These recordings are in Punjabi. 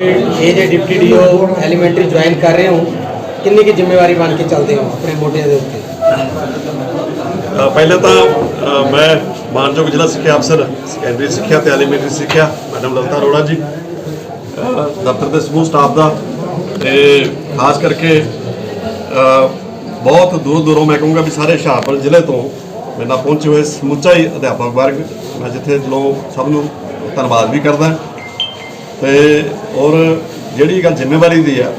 ਇਹ ਡਿਪਟੀ ਡੀਓ ਐਲੀਮੈਂਟਰੀ ਜੁਆਇਨ ਕਰ ਰਹੇ ਹੋ ਕਿੰਨੀ ਕੀ ਜ਼ਿੰਮੇਵਾਰੀ ਬਣ ਕੇ ਚੱਲਦੇ ਹੋ ਆਪਣੇ ਮੋਢਿਆਂ ਦੇ ਉੱਤੇ? ਪਹਿਲਾਂ ਤਾਂ ਅ, ਮੈਂ ਮਾਨਯੋਗ ਜ਼ਿਲ੍ਹਾ ਸਿੱਖਿਆ ਅਫਸਰ ਸੈਕੰਡਰੀ ਸਿੱਖਿਆ ਤੇ ਐਲੀਮੈਂਟਰੀ ਸਿੱਖਿਆ ਮੈਡਮ ਲਲਤਾ ਅਰੋੜਾ ਜੀ ਅ, ਦਫ਼ਤਰ ਦੇ ਸਮੂਹ ਸਟਾਫ ਦਾ ਤੇ ਖਾਸ ਕਰਕੇ ਅ, ਬਹੁਤ ਦੂਰ ਦੂਰੋਂ ਮੈਂ ਕਹੂੰਗਾ ਵੀ ਸਾਰੇ ਹੁਸ਼ਿਆਰਪੁਰ ਜ਼ਿਲ੍ਹੇ ਤੋਂ ਮੇਰੇ ਨਾਲ ਪਹੁੰਚੇ ਹੋਏ ਸਮੁੱਚਾ ਹੀ ਅਧਿਆਪਕ ਵਰਗ ਮੈਂ ਜਿੱਥੇ ਦਿਲੋਂ ਸਭ ਨੂੰ ਧੰਨਵਾਦ ਵੀ ਕਰਦਾ। ਤੇ ਔਰ ਜਿਹੜੀ ਗੱਲ ਜ਼ਿੰਮੇਵਾਰੀ ਦੀ ਆ,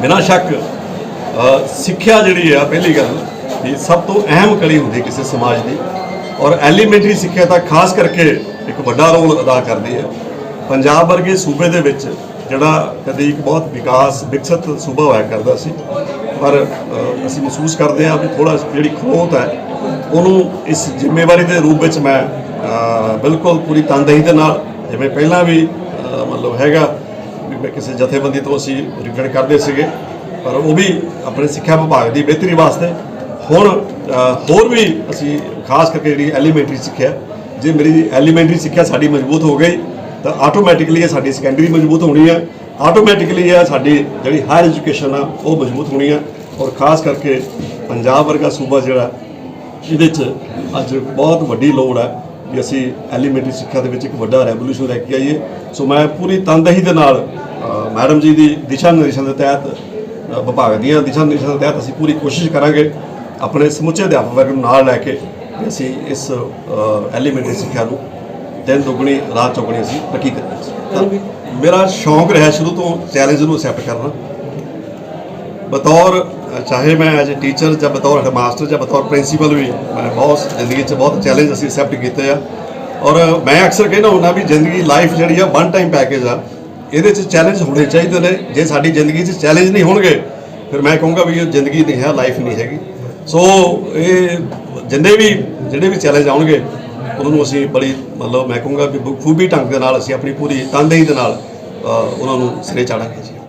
ਬਿਨਾਂ ਸ਼ੱਕ ਸਿੱਖਿਆ ਜਿਹੜੀ ਆ, ਪਹਿਲੀ ਗੱਲ ਵੀ ਸਭ ਤੋਂ ਅਹਿਮ ਕੜੀ ਹੁੰਦੀ ਕਿਸੇ ਸਮਾਜ ਦੀ ਔਰ ਐਲੀਮੈਂਟਰੀ ਸਿੱਖਿਆ ਤਾਂ ਖਾਸ ਕਰਕੇ ਇੱਕ ਵੱਡਾ ਰੋਲ ਅਦਾ ਕਰਦੀ ਹੈ। ਪੰਜਾਬ ਵਰਗੇ ਸੂਬੇ ਦੇ ਵਿੱਚ ਜਿਹੜਾ ਕਦੇ ਇੱਕ ਬਹੁਤ ਵਿਕਾਸ, ਵਿਕਸਿਤ ਸੂਬਾ ਹੋਇਆ ਕਰਦਾ ਸੀ, ਪਰ ਅਸੀਂ ਮਹਿਸੂਸ ਕਰਦੇ ਹਾਂ ਵੀ ਥੋੜਾ ਜਿਹੜੀ ਖੋਤ ਹੈ, ਉਹਨੂੰ ਇਸ ਜ਼ਿੰਮੇਵਾਰੀ ਦੇ ਰੂਪ ਵਿੱਚ ਮੈਂ ਬਿਲਕੁਲ ਪੂਰੀ ਤਨਦੇਹੀ ਦੇ ਨਾਲ, ਜਿਵੇਂ ਪਹਿਲਾਂ ਵੀ ਮਤਲਬ ਹੈਗਾ ਵੀ ਮੈਂ ਕਿਸੇ ਜਥੇਬੰਦੀ ਤੋਂ ਅਸੀਂ ਰਿਗਣ ਕਰਦੇ ਸੀਗੇ, ਪਰ ਉਹ ਵੀ ਆਪਣੇ ਸਿੱਖਿਆ ਵਿਭਾਗ ਦੀ ਬਿਹਤਰੀ ਵਾਸਤੇ। ਹੁਣ ਹੋਰ ਵੀ ਅਸੀਂ ਖਾਸ ਕਰਕੇ ਜਿਹੜੀ ਐਲੀਮੈਂਟਰੀ ਸਿੱਖਿਆ, ਜੇ ਮੇਰੀ ਐਲੀਮੈਂਟਰੀ ਸਿੱਖਿਆ ਸਾਡੀ ਮਜ਼ਬੂਤ ਹੋ ਗਈ, ਤਾਂ ਆਟੋਮੈਟਿਕਲੀ ਸਾਡੀ ਸੈਕੰਡਰੀ ਮਜ਼ਬੂਤ ਹੋਣੀ ਹੈ ਆਟੋਮੈਟਿਕਲੀ ਇਹ ਸਾਡੀ ਜਿਹੜੀ ਹਾਇਰ ਐਜੂਕੇਸ਼ਨ ਆ, ਉਹ ਮਜ਼ਬੂਤ ਹੋਣੀ ਹੈ ਔਰ ਖਾਸ ਕਰਕੇ ਪੰਜਾਬ ਵਰਗਾ ਸੂਬਾ ਜਿਹੜਾ, ਇਹਦੇ 'ਚ ਅੱਜ ਬਹੁਤ ਵੱਡੀ ਲੋੜ ਹੈ ਵੀ ਅਸੀਂ ਐਲੀਮੈਂਟਰੀ ਸਿੱਖਿਆ ਦੇ ਵਿੱਚ ਇੱਕ ਵੱਡਾ ਰੈਵੋਲੂਸ਼ਨ ਲੈ ਕੇ ਆਈਏ। ਸੋ ਮੈਂ ਪੂਰੀ ਤਨਦੇਹੀ ਦੇ ਨਾਲ ਮੈਡਮ ਜੀ ਦੀ ਦਿਸ਼ਾ ਨਿਰਦੇਸ਼ਾਂ ਦੇ ਤਹਿਤ ਵਿਭਾਗ ਦੀਆਂ ਦਿਸ਼ਾ ਨਿਰਦੇਸ਼ਾਂ ਦੇ ਤਹਿਤ ਅਸੀਂ ਪੂਰੀ ਕੋਸ਼ਿਸ਼ ਕਰਾਂਗੇ ਆਪਣੇ ਸਮੁੱਚੇ ਅਧਿਆਪਕ ਵਰਗ ਨੂੰ ਨਾਲ ਲੈ ਕੇ ਕਿ ਅਸੀਂ ਇਸ ਐਲੀਮੈਂਟਰੀ ਸਿੱਖਿਆ ਨੂੰ ਦਿਨ ਦੁਗਣੀ, ਰਾਤ ਚੌਗਣੀ ਅਸੀਂ ਪੱਕੀ ਕਰੀਏ। ਮੇਰਾ ਸ਼ੌਂਕ ਰਿਹਾ ਸ਼ੁਰੂ ਤੋਂ ਚੈਲੰਜ ਨੂੰ ਅਸੈਪਟ ਕਰਨਾ। ਬਤੌਰ, ਚਾਹੇ ਮੈਂ ਐਜ਼ ਅ ਟੀਚਰ ਜਾਂ ਬਤੌਰ ਹੈਡਮਾਸਟਰ ਜਾਂ ਬਤੌਰ ਪ੍ਰਿੰਸੀਪਲ ਵੀ, ਮੈਂ ਬਹੁਤ ਜ਼ਿੰਦਗੀ 'ਚ ਬਹੁਤ ਚੈਲੰਜ ਅਸੀਂ ਅਸੈਪਟ ਕੀਤੇ ਆ। ਔਰ ਮੈਂ ਅਕਸਰ ਕਹਿੰਦਾ ਹੁੰਦਾ ਵੀ ਜ਼ਿੰਦਗੀ ਲਾਈਫ ਜਿਹੜੀ ਆ ਵਨ ਟਾਈਮ ਪੈਕੇਜ ਆ। ਇਹਦੇ 'ਚ ਚੈਲੰਜ ਹੋਣੇ ਚਾਹੀਦੇ ਨੇ। ਜੇ ਸਾਡੀ ਜ਼ਿੰਦਗੀ 'ਚ ਚੈਲੰਜ ਨਹੀਂ ਹੋਣਗੇ, ਫਿਰ ਮੈਂ ਕਹੂੰਗਾ ਵੀ ਇਹ ਜ਼ਿੰਦਗੀ ਨਹੀਂ ਹੈ ਲਾਈਫ ਨਹੀਂ ਹੈਗੀ। ਸੋ ਇਹ ਜਿੰਨੇ ਵੀ, ਜਿਹੜੇ ਵੀ ਚੈਲੰਜ ਆਉਣਗੇ, ਉਹਨਾਂ ਨੂੰ ਅਸੀਂ ਬੜੀ ਮਤਲਬ ਮੈਂ ਕਹੂੰਗਾ ਵੀ ਖੂਬੀ ਢੰਗ ਦੇ ਨਾਲ ਅਸੀਂ ਆਪਣੀ ਪੂਰੀ ਤਨਦੇਹੀ ਦੇ ਨਾਲ ਉਹਨਾਂ ਨੂੰ ਸਿਰੇ ਚਾੜਾਂਗੇ ਜੀ।